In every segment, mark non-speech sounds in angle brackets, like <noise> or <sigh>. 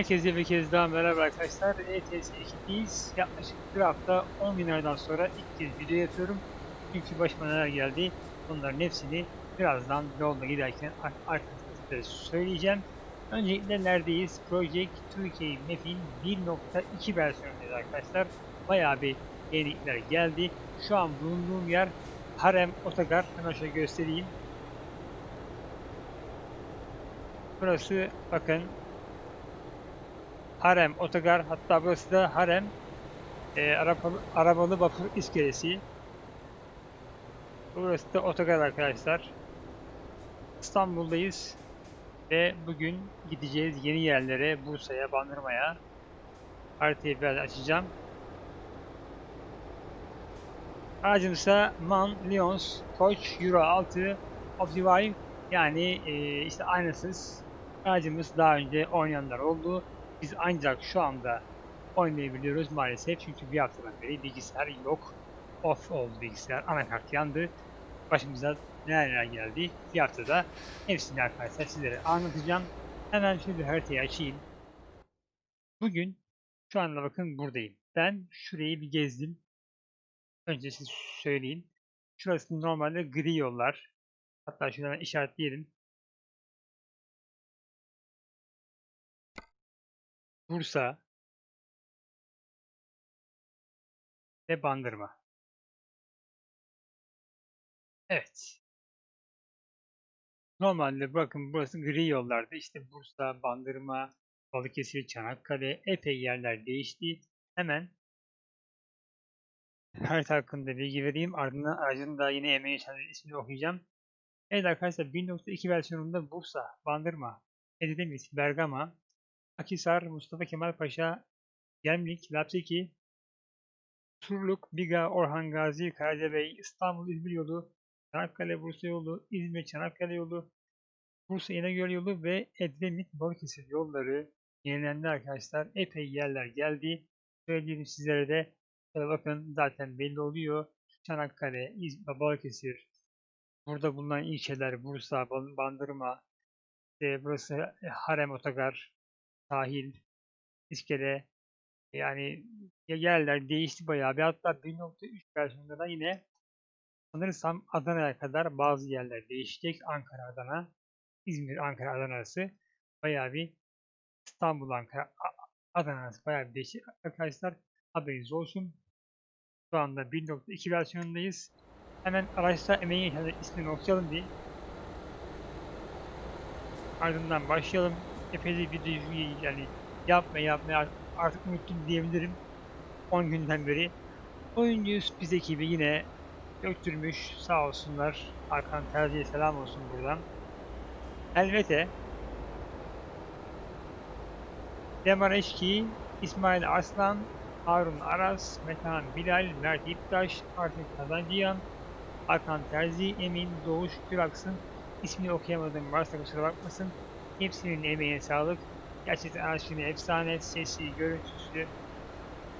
Herkese bir kez daha merhaba arkadaşlar. ETS ekibiyiz. Yaklaşık bir hafta 10 gün aradan sonra ilk kez video yapıyorum. Çünkü başıma neler geldi bunların hepsini birazdan yolda giderken ar- arkadaşlar size söyleyeceğim. Öncelikle neredeyiz? Project 2K Map'in 1.2 versiyonundayız arkadaşlar. Bayağı bir yenilikler geldi. Şu an bulunduğum yer Harem Otogar. Hemen şöyle göstereyim. Burası bakın Harem Otogar hatta burası da Harem e, arabalı, arabalı vapur iskelesi. Burası da otogar arkadaşlar. İstanbul'dayız ve bugün gideceğiz yeni yerlere Bursa'ya, Bandırma'ya. Haritayı biraz açacağım. Aracımızsa MAN, Lyons, Koç, Euro 6, Optivive yani e, işte aynısız aracımız daha önce oynayanlar oldu. Biz ancak şu anda oynayabiliyoruz maalesef çünkü bir haftadan beri bilgisayar yok. Off oldu bilgisayar, anakart yandı. Başımıza neler neler geldi. Bir haftada hepsini arkadaşlar sizlere anlatacağım. Hemen şöyle haritayı açayım. Bugün şu anda bakın buradayım. Ben şurayı bir gezdim. Önce siz söyleyin. Şurası normalde gri yollar. Hatta hemen işaretleyelim. Bursa ve Bandırma. Evet. Normalde bakın burası gri yollardı. İşte Bursa, Bandırma, Balıkesir, Çanakkale epey yerler değişti. Hemen harita hakkında bilgi vereyim. Ardından aracın da yine emeği geçenlerin ismini okuyacağım. Evet arkadaşlar 1.2 versiyonunda Bursa, Bandırma, Edremit, Bergama, Akhisar, Mustafa Kemal Paşa, Gemlik, Lapseki, Turluk, Biga, Orhan Gazi, Karacabey, İstanbul, İzmir yolu, Çanakkale, Bursa yolu, İzmir, Çanakkale yolu, Bursa, İnegöl yolu ve Edremit, Balıkesir yolları yenilendi arkadaşlar. Epey yerler geldi. Söyleyeyim sizlere de şöyle bakın zaten belli oluyor. Çanakkale, İzmir, Balıkesir, burada bulunan ilçeler Bursa, Ban- Bandırma, işte burası Harem Otogar, sahil, iskele yani ya- yerler değişti bayağı bir hatta 1.3 versiyonunda da yine sanırsam Adana'ya kadar bazı yerler değişecek. Ankara, Adana, İzmir, Ankara, Adana arası bayağı bir İstanbul, Ankara, Adana arası bayağı bir değişik arkadaşlar. Haberiniz olsun. Şu anda 1.2 versiyonundayız. Hemen araçta emeği ismini okuyalım bir. Ardından başlayalım. Epey bir videoyu yani yapma yapma art- artık unuttum diyebilirim. 10 günden beri. Oyuncu biz ekibi yine döktürmüş sağ olsunlar. Hakan Terzi'ye selam olsun buradan. Elbette Demar Eşki, İsmail Arslan, Harun Aras, Metehan Bilal, Mert İptaş, Arif Kazancıyan, Hakan Terzi, Emin Doğuş Güraksın, ismini okuyamadım varsa kusura bakmasın. Hepsinin emeğine sağlık. Gerçekten arşivine efsane, sesi, görüntüsü,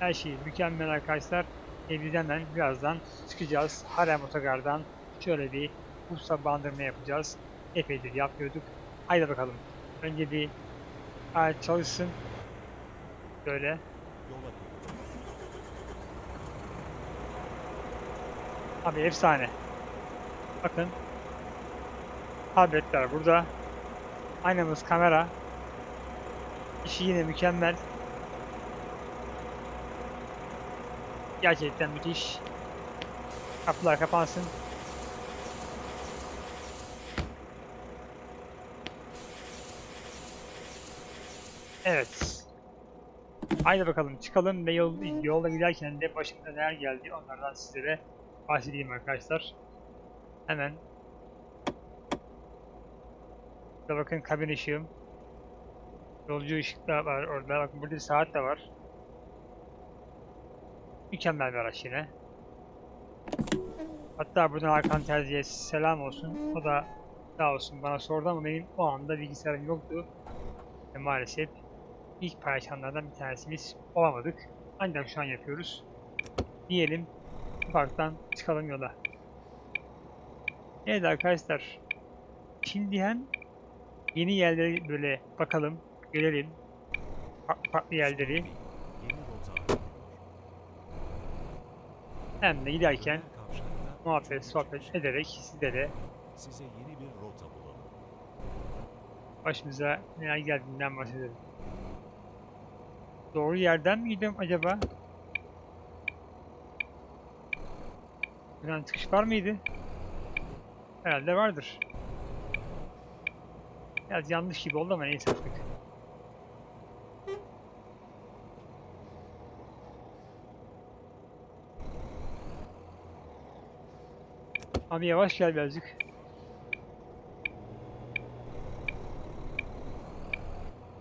her şey mükemmel arkadaşlar. E biz hemen birazdan çıkacağız. Harem Otogar'dan şöyle bir Bursa bandırma yapacağız. Epeydir yapıyorduk. Haydi bakalım. Önce bir araç çalışsın. Böyle. Abi efsane. Bakın. Tabletler burada. Aynamız kamera. İşi yine mükemmel. Gerçekten müthiş. Kapılar kapansın. Evet. Haydi bakalım çıkalım ve yol, yolda giderken de başımda neler geldi onlardan sizlere bahsedeyim arkadaşlar. Hemen. Burada bakın kabin ışığım. Yolcu ışık var orada. Bakın burada saat de var. Mükemmel bir araç yine. Hatta buradan Hakan Terzi'ye selam olsun. O da sağ olsun bana sordu ama benim o anda bilgisayarım yoktu. Ve maalesef ilk paylaşanlardan bir tanesimiz olamadık. Ancak şu an yapıyoruz. Diyelim ufaktan çıkalım yola. Evet arkadaşlar. Şimdi hem yeni yerlere böyle bakalım, görelim. farklı, farklı yerleri hem de giderken muhabbet, sohbet ederek sizlere Size yeni bir rota bulalım. başımıza neler geldiğinden bahsedelim. Doğru yerden mi gidiyorum acaba? Buradan çıkış var mıydı? Herhalde vardır. Biraz yanlış gibi oldu ama neyse artık. Abi yavaş gel birazcık.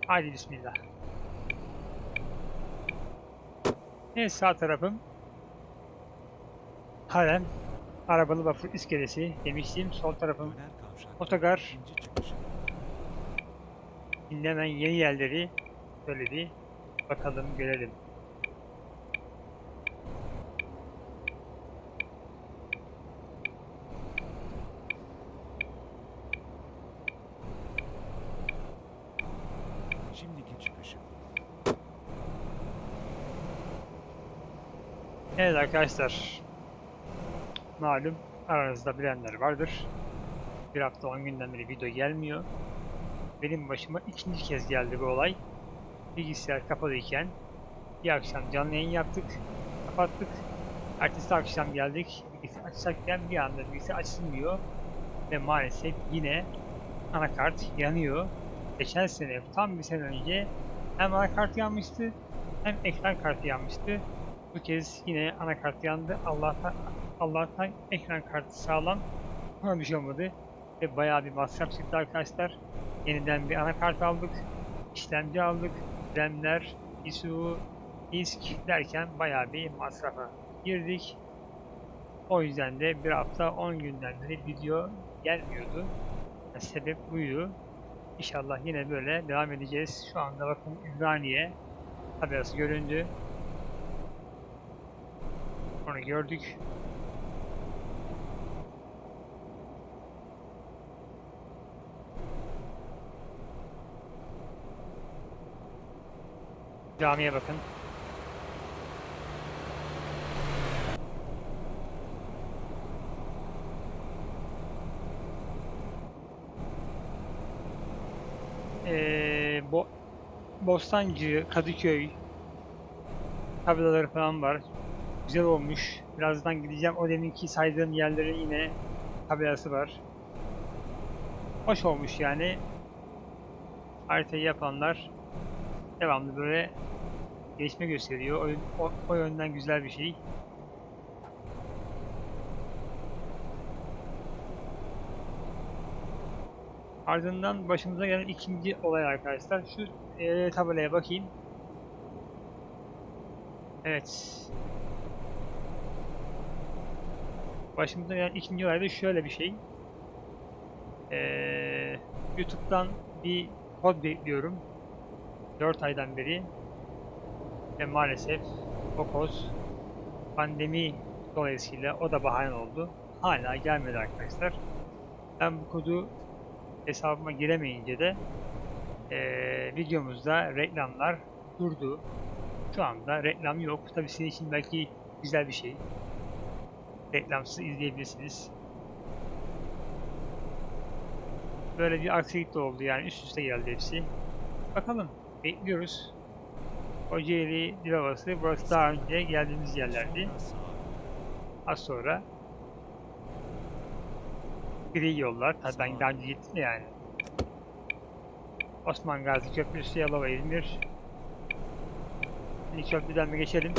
Haydi bismillah. Evet sağ tarafım. Harem. Arabalı vapur iskelesi demiştim. Sol tarafım Otogar. Dinlenen yeni yerleri söyledi. Bakalım görelim. Şimdiki çıkışı. Evet arkadaşlar. Malum aranızda bilenler vardır. Bir hafta 10 günden beri video gelmiyor. Benim başıma ikinci kez geldi bu olay. Bilgisayar kapalıyken bir akşam canlı yayın yaptık. Kapattık. Ertesi akşam geldik. Bilgisayar açacakken bir anda bilgisayar açılmıyor. Ve maalesef yine anakart yanıyor. Geçen sene tam bir sene önce hem anakart yanmıştı hem ekran kartı yanmıştı. Bu kez yine anakart yandı. Allah'tan Allah'tan ekran kartı sağlam. Ona bir şey olmadı. Ve bayağı bir masraf çıktı arkadaşlar. Yeniden bir anakart aldık. işlemci aldık. RAM'ler, ISO, disk derken bayağı bir masrafa girdik. O yüzden de bir hafta 10 günden beri video gelmiyordu. Sebep buydu. İnşallah yine böyle devam edeceğiz. Şu anda bakın Ümraniye tabelası göründü. Onu gördük. Camiye bakın. Ee, Bo Bostancı, Kadıköy tabelaları falan var. Güzel olmuş. Birazdan gideceğim. O deminki saydığım yerlerin yine tabelası var. Hoş olmuş yani. Haritayı yapanlar devamlı böyle gelişme gösteriyor. O, o, o yönden güzel bir şey. Ardından başımıza gelen ikinci olay arkadaşlar. Şu e, tabelaya bakayım. Evet. Başımıza gelen ikinci olay da şöyle bir şey. Ee, YouTube'dan bir kod bekliyorum. 4 aydan beri. Ve maalesef o kod pandemi dolayısıyla o da bahane oldu. Hala gelmedi arkadaşlar. Ben bu kodu hesabıma giremeyince de eee, videomuzda reklamlar durdu. Şu anda reklam yok. Tabii sizin için belki güzel bir şey. Reklamsız izleyebilirsiniz. Böyle bir aksilik de oldu yani üst üste geldi hepsi. Bakalım bekliyoruz. Kocaeli Dilovası burası daha önce geldiğimiz yerlerdi. Az sonra gri yollar. Tabii ben daha önce gittim ya yani. Osman Gazi Köprüsü, Yalova, İzmir. Şimdi köprüden mi geçelim?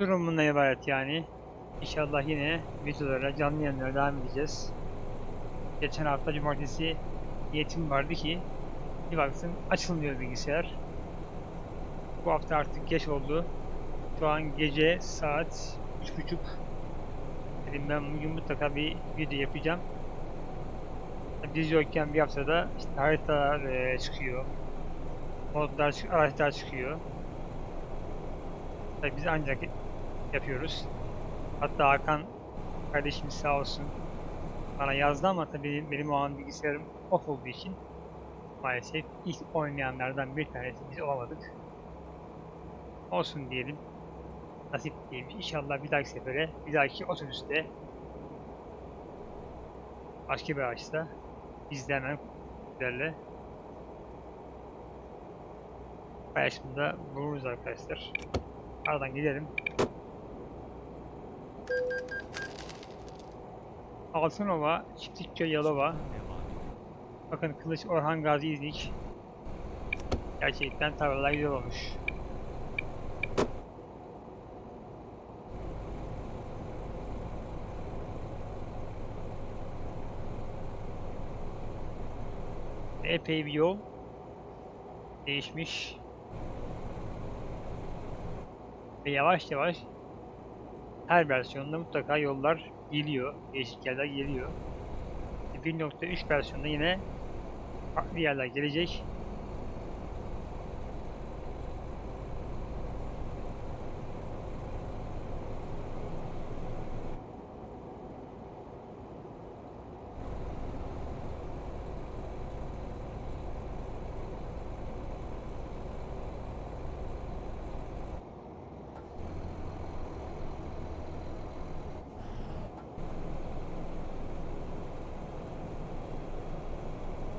Durum bundan ibaret yani. İnşallah yine videolara, canlı yayınlara devam edeceğiz. Geçen hafta cumartesi niyetim vardı ki bir baktım açılmıyor bilgisayar. Bu hafta artık geç oldu. Şu an gece saat 3.30. Dedim ben bugün mutlaka bir video yapacağım. Biz yokken bir haftada işte haritalar eee, çıkıyor. Modlar, araçlar çıkıyor. Tabii biz ancak yapıyoruz. Hatta Hakan kardeşimiz sağ olsun bana yazdı ama tabii benim, o an bilgisayarım off olduğu için maalesef ilk oynayanlardan bir tanesi biz olamadık. Olsun diyelim. Nasip diyelim. İnşallah bir dahaki sefere, bir dahaki otobüste başka bir araçta biz de paylaşımda buluruz arkadaşlar. Aradan gidelim. Altınova, Çiftlikköy Yalova. Bakın Kılıç Orhan Gazi İznik. Gerçekten tavırlar güzel olmuş. Epey bir yol değişmiş. Ve yavaş yavaş her versiyonda mutlaka yollar geliyor, değişik yerler geliyor. 1.3 versiyonda yine farklı yerler gelecek.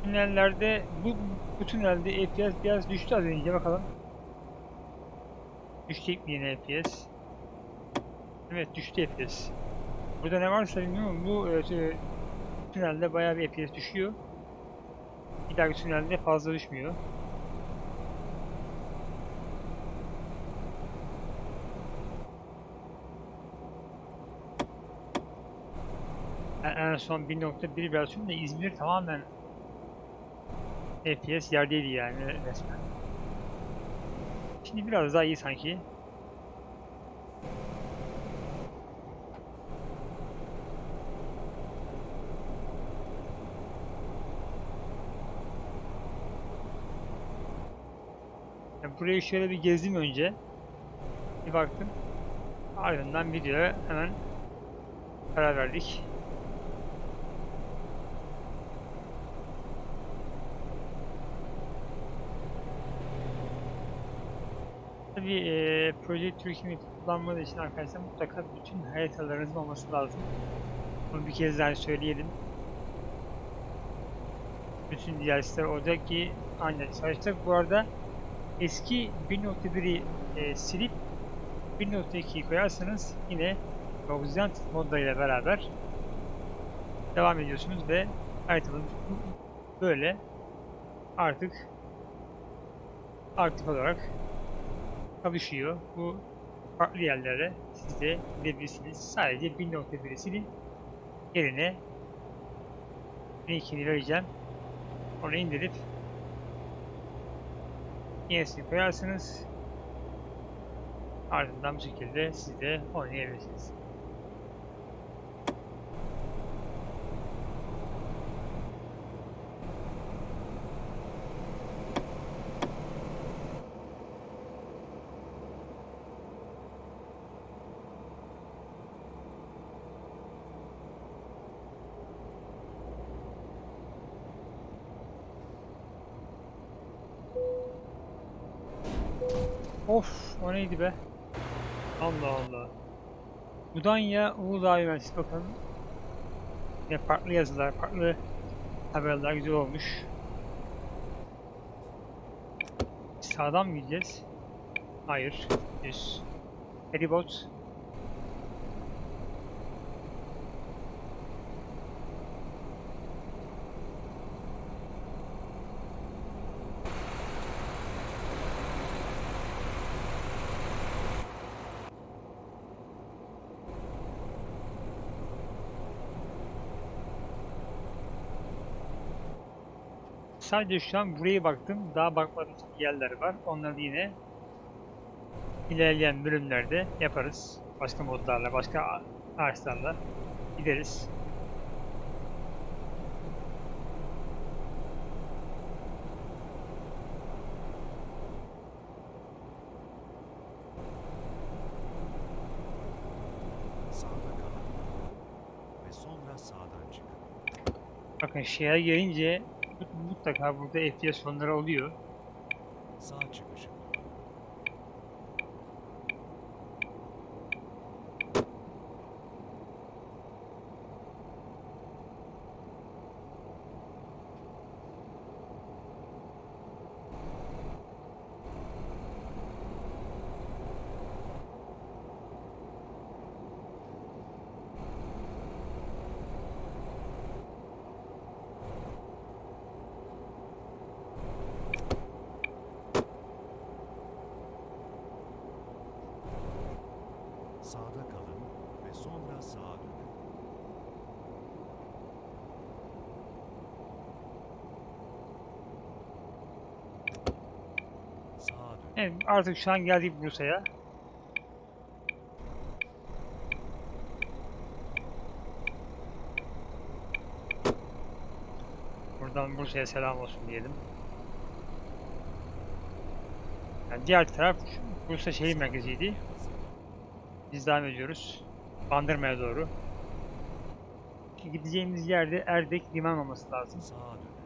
Tünellerde bu, bu tünelde FPS biraz düştü az önce bakalım. Düşecek mi yine FPS? Evet düştü FPS. Burada ne varsa bilmiyorum bu e, tünelde bayağı bir FPS düşüyor. Bir dahaki tünelde fazla düşmüyor. En son 1.1 versiyonda İzmir tamamen FPS yerdeydi yani resmen. Şimdi biraz daha iyi sanki. Yani burayı şöyle bir gezdim önce. Bir baktım. Ardından videoya hemen karar verdik. Tabii eee Proje Türkiye kullanmadığı için arkadaşlar mutlaka bütün haritalarınızın olması lazım. Bunu bir kez daha söyleyelim. Bütün diğer siteler olacak ki ancak çalışacak. Bu arada eski 1.1'i eee, silip 1.2'yi koyarsanız yine Roxant modlarıyla beraber devam ediyorsunuz ve haritanız böyle artık aktif olarak kavuşuyor. Bu farklı yerlere siz de gidebilirsiniz. Sadece 1.1'i silin. Yerine linkini vereceğim. Onu indirip yenisini koyarsınız. Ardından bu şekilde siz de oynayabilirsiniz. Of o neydi be? Allah Allah. Mudanya Uludağ Üniversitesi bakın. Yine farklı yazılar, farklı haberler güzel olmuş. Sağdan mı gideceğiz? Hayır. Düz. Feribot. Sadece şu an buraya baktım. Daha bakmadığım yerler var. Onları yine ilerleyen bölümlerde yaparız. Başka modlarla, başka araçlarla gideriz. Bakın şeye gelince mutlaka burada FPS sonları oluyor. Sağ çıkışı kullanın. Sağda kalın ve sonra sağa dönün. Sağa dönün. Evet, artık şu an geldik Bursa'ya. Buradan Bursa'ya selam olsun diyelim. Yani diğer taraf Bursa şehir merkeziydi. Biz devam ediyoruz. Bandırma'ya doğru. Gideceğimiz yerde Erdek liman olması lazım. Sağa dönün.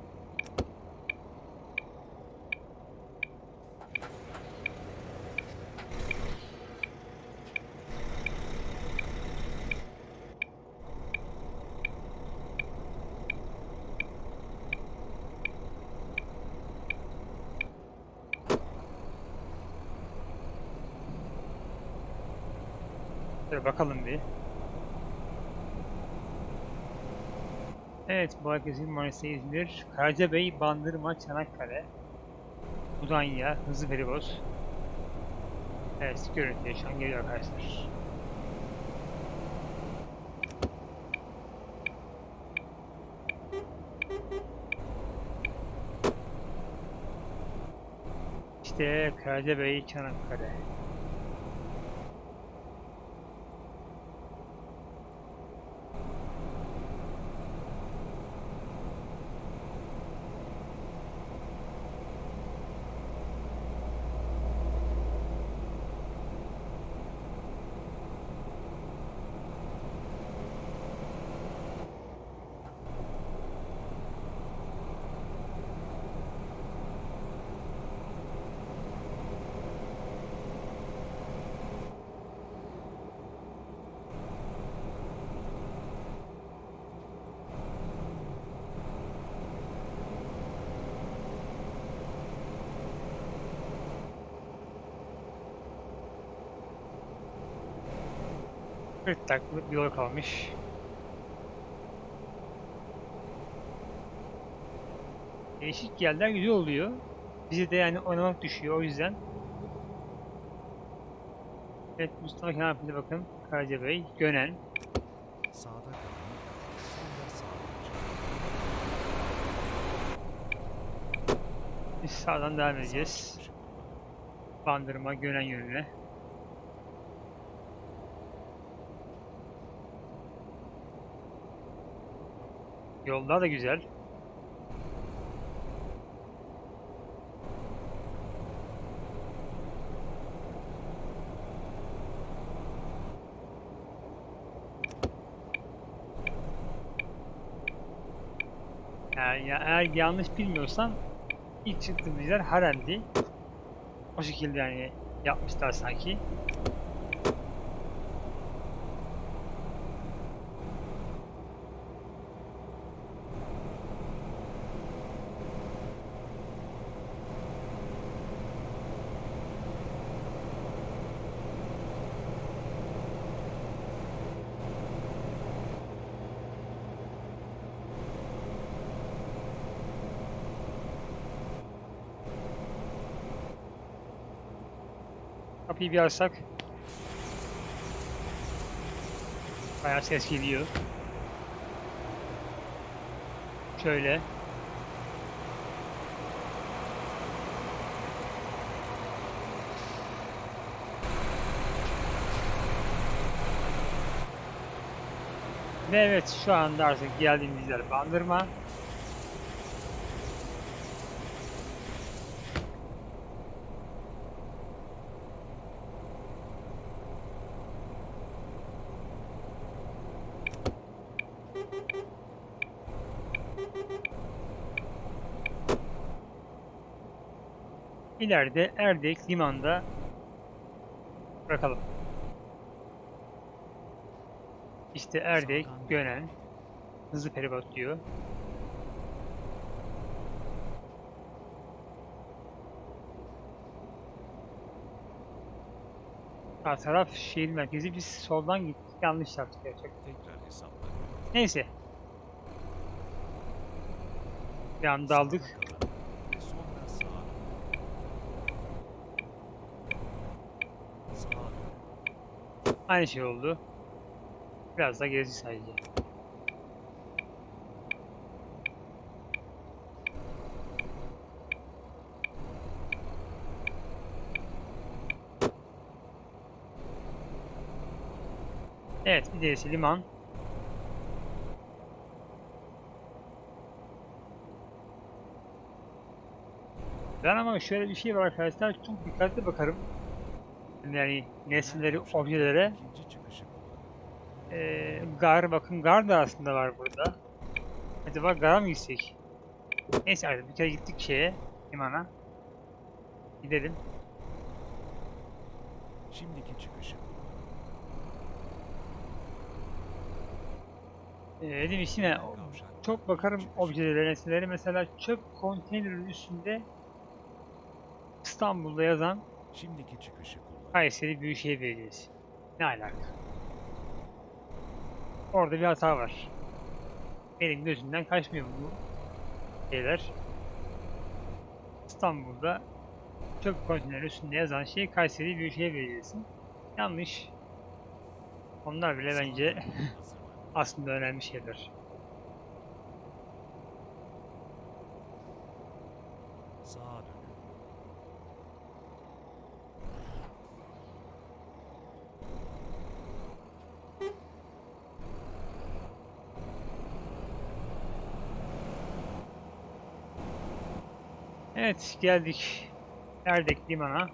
Bakalım bir. Evet, bu herkesin Manisa İzmir, Karacabey, Bandırma, Çanakkale, Mudanya, Hızlı Feribos. Evet, görüntüye şu geliyor arkadaşlar. İşte Karacabey, Çanakkale. Bir dakikalık bir yol kalmış. Değişik yerler güzel oluyor. Bize de yani oynamak düşüyor o yüzden. Evet Mustafa Kemal bakın. Karacabey, Gönen. Sağda kalın. Biz sağdan devam edeceğiz. Bandırma, Gönen yönüne. Yollar da güzel. Yani ya- eğer yanlış bilmiyorsam ilk çıktığımız yer Harem'di. O şekilde yani yapmışlar sanki. kapıyı bir açsak. Bayağı ses geliyor. Şöyle. Ve evet şu anda artık geldiğimiz yer Bandırma. İleride Erdek limanda bırakalım. İşte Erdek, Gönen, hızlı feribot diyor. Sağ taraf şehir merkezi. Biz soldan gittik. Yanlış yaptık gerçekten. Tekrar. Neyse. Bir anda aldık. Sağda kalın ve sonra sağa dönün. Sağa dönün. Aynı şey oldu. Biraz da gezdik sadece. Evet, ilerisi liman. Ben ama şöyle bir şey var arkadaşlar, çok dikkatli bakarım. Yani nesneleri, objelere. Ee, gar bakın gar da aslında var burada. Acaba gara mı gitsek? Neyse artık bir kere gittik şeye limana. Gidelim. Şimdiki çıkışı. Ee, dedim yine çok bakarım objelere, nesnelere. Mesela çöp konteynerinin üstünde İstanbul'da yazan Şimdiki çıkışı. Kayseri Büyükşehir Belediyesi. Ne alaka? Orada bir hata var. Benim gözümden kaçmıyor bu şeyler. İstanbul'da çöp konteyneri üstünde yazan şey Kayseri Büyükşehir Belediyesi. Yanlış. Onlar bile bence <laughs> aslında önemli şeyler. Sağa dönün. Evet geldik Erdek Liman'a.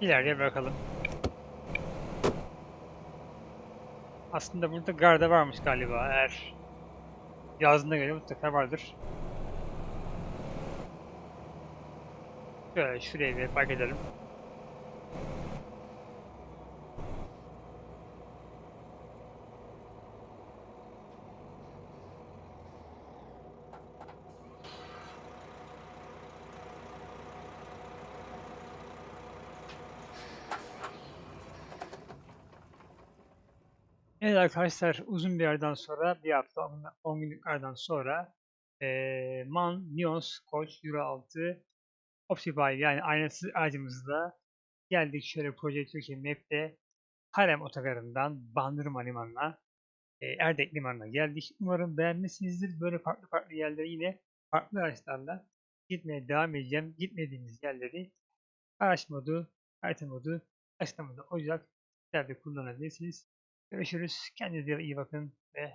İleride bırakalım. Aslında burada garda varmış galiba eğer yazdığına göre mutlaka vardır. Şöyle şuraya bir park edelim. Evet arkadaşlar uzun bir aradan sonra bir hafta 10 günlük aradan sonra eee MAN, Nions, Koç, Euro 6 Optify yani aynasız aracımızla geldik şöyle Proje Türkiye Map'te Harem Otogarı'ndan Bandırma Limanı'na eee, Erdek Limanı'na geldik. Umarım beğenmişsinizdir. Böyle farklı farklı yerlere yine farklı araçlarla gitmeye devam edeceğim. Gitmediğimiz yerleri araç modu, harita modu, açıklamada olacak. Nerede kullanabilirsiniz. Görüşürüz. Kendinize iyi bakın ve